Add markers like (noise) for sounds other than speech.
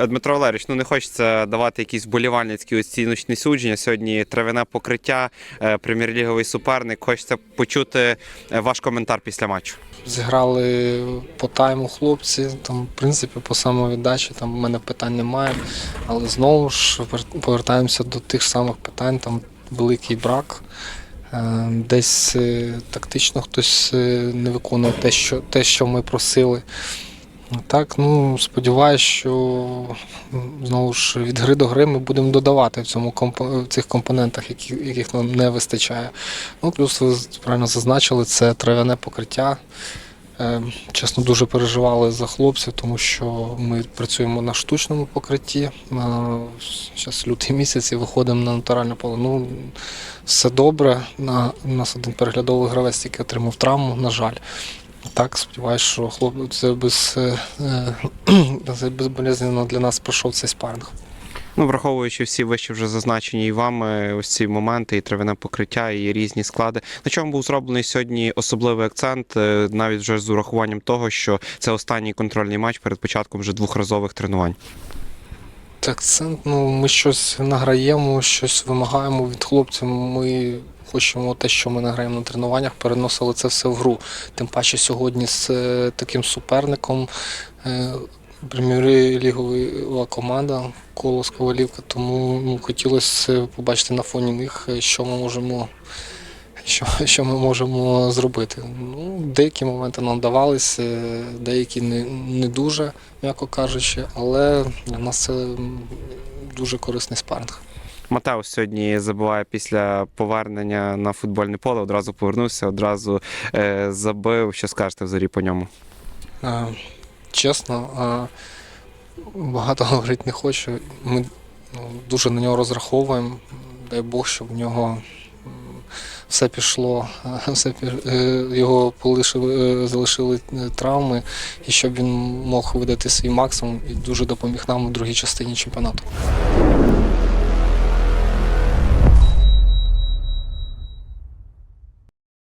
Е, Дмитро Валерійович, ну не хочеться давати якісь вболівальницькі оціночні судження. Сьогодні травяне покриття, е, прем'єр-ліговий суперник. Хочеться почути е, ваш коментар після матчу. Зіграли по тайму хлопці. Там, в принципі, по самовіддачі там в мене питань немає. Але знову ж повертаємося до тих самих питань. Там великий брак. Десь тактично хтось не виконує те, що, те, що ми просили. Так, ну сподіваюся, що знову ж від гри до гри ми будемо додавати в цьому в цих компонентах, які, яких нам не вистачає. Ну, плюс ви правильно зазначили, це трав'яне покриття. Е, Чесно, дуже переживали за хлопців, тому що ми працюємо на штучному покритті. Зараз лютий місяць і виходимо на натуральне поле. Ну, все добре. У нас один переглядовий гравець, який отримав травму, на жаль. Так, сподіваюся, що хлоп це без, е, е, (clears throat) безболезненно для нас пройшов цей спаринг. Ну, враховуючи всі вище вже зазначені і вами ось ці моменти, і травяне покриття, і різні склади. На чому був зроблений сьогодні особливий акцент, е, навіть вже з урахуванням того, що це останній контрольний матч перед початком вже двохразових тренувань. Так, це ну, ми щось награємо, щось вимагаємо від хлопців. Ми хочемо те, що ми награємо на тренуваннях, переносили це все в гру. Тим паче сьогодні з е, таким суперником. Е, Прем'єр-лігова команда Колос Ковалівка, тому ну, хотілося побачити на фоні них, е, що ми можемо, що, що ми можемо зробити. Ну, деякі моменти нам давалися, е, деякі не, не дуже, м'яко кажучи, але для нас це дуже корисний спарринг. Матеус сьогодні забиває після повернення на футбольне поле. Одразу повернувся, одразу е, забив. Що скажете взагалі по ньому? Е, Чесно, е, багато (laughs) говорити не хочу. Ми ну, дуже на нього розраховуємо. Дай Бог, щоб в нього все пішло, (laughs) все, е, його полишили, е, залишили е, травми, і щоб він мог видати свій максимум і дуже допоміг нам у другій частині чемпіонату.